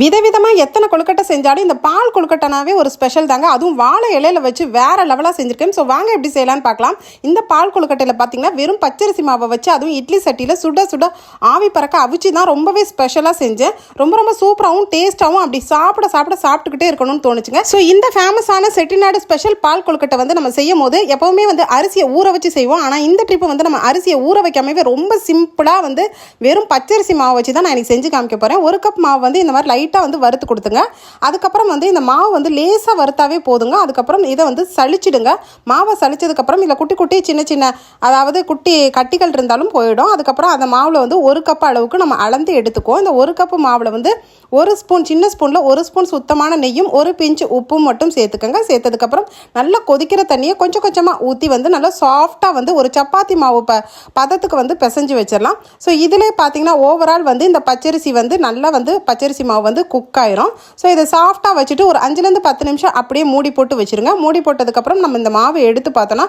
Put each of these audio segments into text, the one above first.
விதவிதமாக எத்தனை கொழுக்கட்டை செஞ்சாலும் இந்த பால் கொழுக்கட்டைனாவே ஒரு ஸ்பெஷல் தாங்க. அதுவும் வாழை இலையில வச்சு வேற லெவலாக செஞ்சுருக்கேன். ஸோ வாங்க எப்படி செய்யலாம்னு பார்க்கலாம். இந்த பால் கொழுக்கட்டையில் பார்த்தீங்கன்னா வெறும் பச்சரிசி மாவை வச்சு அதுவும் இட்லி சட்டியில் சுட சுட ஆவி பறக்க அவிச்சு தான் ரொம்பவே ஸ்பெஷலாக செஞ்சேன். ரொம்ப ரொம்ப சூப்பராகவும் டேஸ்ட்டாகவும் அப்படி சாப்பிட சாப்பிட சாப்பிட்டுக்கிட்டே இருக்கணும்னு தோணுச்சுங்க. ஸோ இந்த ஃபேமஸான செட்டிநாடு ஸ்பெஷல் பால் கொழுக்கட்டை வந்து நம்ம செய்யும் போது எப்போவுமே வந்து அரிசியை ஊற வச்சு செய்வோம். ஆனால் இந்த ட்ரிப்பு வந்து நம்ம அரிசியை ஊற வைக்காமவே ரொம்ப சிம்பிளாக வந்து வெறும் பச்சரிசி மாவு வச்சு தான் நான் இன்னைக்கு செஞ்சு காமிக்க போகிறேன் ஒரு கப் மாவு வந்து இந்த மாதிரி லைட் லைட்டாக வந்து வறுத்து கொடுத்துங்க. அதுக்கப்புறம் வந்து இந்த மாவு வந்து லேசாக வறுத்தாவே போதுங்க. அதுக்கப்புறம் இதை வந்து சளிச்சிடுங்க. மாவை சளிச்சதுக்கப்புறம் இதில் குட்டி குட்டி சின்ன சின்ன அதாவது குட்டி கட்டிகள் இருந்தாலும் போயிடும். அதுக்கப்புறம் அந்த மாவில் வந்து ஒரு கப் அளவுக்கு நம்ம அளந்து எடுத்துக்குவோம். இந்த ஒரு கப்பு மாவில் வந்து ஒரு ஸ்பூன் சின்ன ஸ்பூனில் ஒரு ஸ்பூன் சுத்தமான நெய்யும் ஒரு பிஞ்சு உப்பும் மட்டும் சேர்த்துக்கோங்க. சேர்த்ததுக்கப்புறம் நல்லா கொதிக்கிற தண்ணியை கொஞ்சம் கொஞ்சமாக ஊற்றி வந்து நல்லா சாஃப்டாக வந்து ஒரு சப்பாத்தி மாவு ப பதத்துக்கு வந்து பிசைஞ்சு வச்சிடலாம். ஸோ இதிலே பார்த்தீங்கன்னா ஓவரால் வந்து இந்த பச்சரிசி வந்து நல்லா வந்து பச்சரிசி மாவு வந்து குக் ஆயிரும். ஸோ இதை சாஃப்டாக வச்சுட்டு ஒரு அஞ்சுலேருந்து பத்து நிமிஷம் அப்படியே மூடி போட்டு வச்சுருங்க. மூடி போட்டதுக்கப்புறம் நம்ம இந்த மாவு எடுத்து பார்த்தோன்னா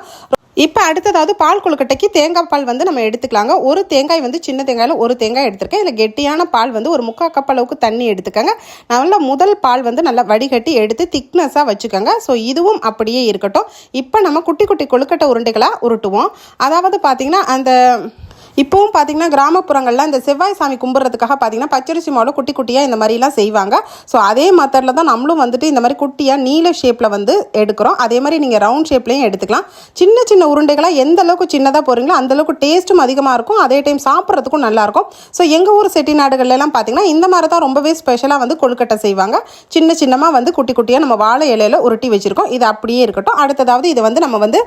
இப்போ அடுத்ததாவது பால் கொழுக்கட்டைக்கு தேங்காய் பால் வந்து நம்ம எடுத்துக்கலாங்க. ஒரு தேங்காய் வந்து சின்ன தேங்காயில் ஒரு தேங்காய் எடுத்திருக்கேன். இதில் கெட்டியான பால் வந்து ஒரு முக்கால் கப் அளவுக்கு தண்ணி எடுத்துக்கோங்க. நல்லா முதல் பால் வந்து நல்லா வடிகட்டி எடுத்து திக்னஸாக வச்சுக்கோங்க. ஸோ இதுவும் அப்படியே இருக்கட்டும். இப்போ நம்ம குட்டி குட்டி கொழுக்கட்டை உருண்டைகளாக உருட்டுவோம். அதாவது பார்த்திங்கன்னா அந்த இப்போவும் பார்த்தீங்கன்னா கிராமப்புறங்களில் இந்த செவ்வாய் சாமி கும்பிட்றதுக்காக பார்த்தீங்கன்னா பச்சரிசி மாவில் குட்டி குட்டியாக இந்த மாதிரிலாம் செய்வாங்க. ஸோ அதே மெத்தடில் தான் நம்மளும் வந்துட்டு இந்த மாதிரி குட்டியாக நீல ஷேப்பில் வந்து எடுக்கிறோம். அதே மாதிரி நீங்கள் ரவுண்ட் ஷேப்லேயும் எடுத்துக்கலாம். சின்ன சின்ன உருண்டைகளாக எந்த அளவுக்கு சின்னதாக போகிறீங்களோ அந்தளவுக்கு டேஸ்ட்டும் அதிகமாக இருக்கும். அதே டைம் சாப்பிட்றதுக்கும் நல்லாயிருக்கும் ஸோ எங்கள் ஊர் செட்டிநாடுகள்லாம் பார்த்தீங்கன்னா இந்த மாதிரி தான் ரொம்பவே ஸ்பெஷலாக வந்து கொழுக்கட்டை செய்வாங்க. சின்ன சின்னமாக வந்து குட்டி குட்டியாக நம்ம வாழை இலையில உருட்டி வச்சுருக்கோம். இது அப்படியே இருக்கட்டும். அடுத்ததாவது இதை வந்து நம்ம வந்து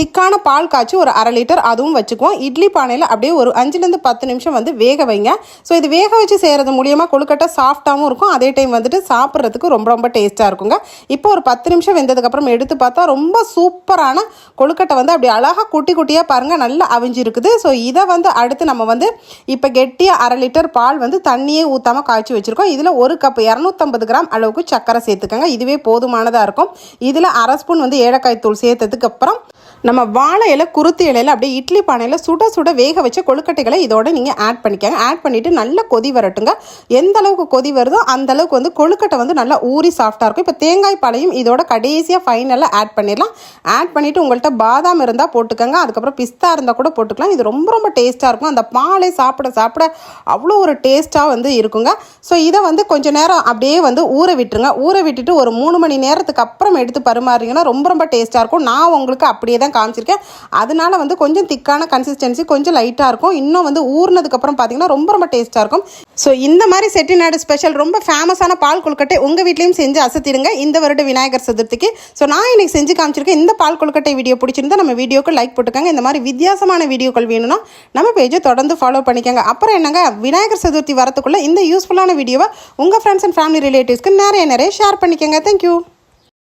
திக்கான பால் காய்ச்சி ஒரு அரை லிட்டர் அதுவும் வச்சுக்குவோம். இட்லி பானையில் அப்படியே ஒரு அஞ்சுலேருந்து பத்து நிமிஷம் வந்து வேக வைங்க. ஸோ இது வேக வச்சு செய்கிறது மூலியமாக கொழுக்கட்டை சாஃப்டாகவும் இருக்கும். அதே டைம் வந்துட்டு சாப்பிட்றதுக்கு ரொம்ப ரொம்ப டேஸ்ட்டாக இருக்குங்க. இப்போ ஒரு பத்து நிமிஷம் வெந்ததுக்கப்புறம் எடுத்து பார்த்தா ரொம்ப சூப்பரான கொழுக்கட்டை வந்து அப்படி அழகாக குட்டி குட்டியாக பாருங்கள் நல்லா அவிஞ்சிருக்குது. ஸோ இதை வந்து அடுத்து நம்ம வந்து இப்போ கெட்டியாக அரை லிட்டர் பால் வந்து தண்ணியே ஊற்றாமல் காய்ச்சி வச்சுருக்கோம். இதில் ஒரு கப் இரநூத்தம்பது கிராம் அளவுக்கு சர்க்கரை சேர்த்துக்கோங்க. இதுவே போதுமானதாக இருக்கும். இதில் அரை ஸ்பூன் வந்து ஏலக்காய் தூள் சேர்த்ததுக்கு அப்புறம் நம்ம வாழை இலை குருத்து இலையில அப்படியே இட்லி பானையில் சுட சுட வேக வச்ச கொழுக்கட்டைகளை இதோட நீங்கள் ஆட் பண்ணிக்கங்க. ஆட் பண்ணிவிட்டு நல்லா கொதி வரட்டுங்க. எந்த அளவுக்கு கொதி வருதோ அந்த அளவுக்கு வந்து கொழுக்கட்டை வந்து நல்லா ஊறி சாஃப்டாக இருக்கும். இப்போ தேங்காய் பாலையும் இதோட கடைசியாக ஃபைனலாக ஆட் பண்ணிடலாம். ஆட் பண்ணிவிட்டு உங்கள்கிட்ட பாதாம் இருந்தால் போட்டுக்கோங்க. அதுக்கப்புறம் பிஸ்தா இருந்தால் கூட போட்டுக்கலாம். இது ரொம்ப ரொம்ப டேஸ்ட்டாக இருக்கும். அந்த பாலை சாப்பிட சாப்பிட அவ்வளோ ஒரு டேஸ்ட்டாக வந்து இருக்குங்க. ஸோ இதை வந்து கொஞ்சம் நேரம் அப்படியே வந்து ஊற விட்டுருங்க. ஊற விட்டுட்டு ஒரு மூணு மணி நேரத்துக்கு அப்புறம் எடுத்து பரிமாறிங்கன்னா ரொம்ப ரொம்ப டேஸ்ட்டாக இருக்கும். நான் உங்களுக்கு அப்படியே தான் காமிச்சிருக்கேன். அதனால வந்து கொஞ்சம் திக்கான கன்சிஸ்டன்சி கொஞ்சம் லைட்டாக இருக்கும். இன்னும் வந்து ஊறினதுக்கப்புறம் பார்த்தீங்கன்னா ரொம்ப ரொம்ப டேஸ்ட்டாக இருக்கும். ஸோ இந்த மாதிரி செட்டிநாடு ஸ்பெஷல் ரொம்ப ஃபேமஸான பால் கொழுக்கட்டை உங்கள் வீட்லேயும் செஞ்சு அசத்திடுங்க. இந்த வருட விநாயகர் சதுர்த்திக்கு. ஸோ நான் இன்னைக்கு செஞ்சு காமிச்சிருக்கேன். இந்த பால் கொழுக்கட்டை வீடியோ பிடிச்சிருந்தா நம்ம வீடியோக்கு லைக் போட்டுக்கோங்க. இந்த மாதிரி வித்தியாசமான வீடியோக்கள் வேணும்னா நம்ம பேஜை தொடர்ந்து ஃபாலோ பண்ணிக்கோங்க. அப்புறம் என்னங்க? விநாயகர் சதுர்த்தி வரத்துக்குள்ள இந்த யூஸ்ஃபுல்லான வீடியோவை உங்கள் ஃப்ரெண்ட்ஸ் அண்ட் ஃபேமிலி ரிலேட்டிவ்ஸ்க்கு நிறைய நிறைய ஷேர் பண்ணிக்கோங்க. தேங்க்யூ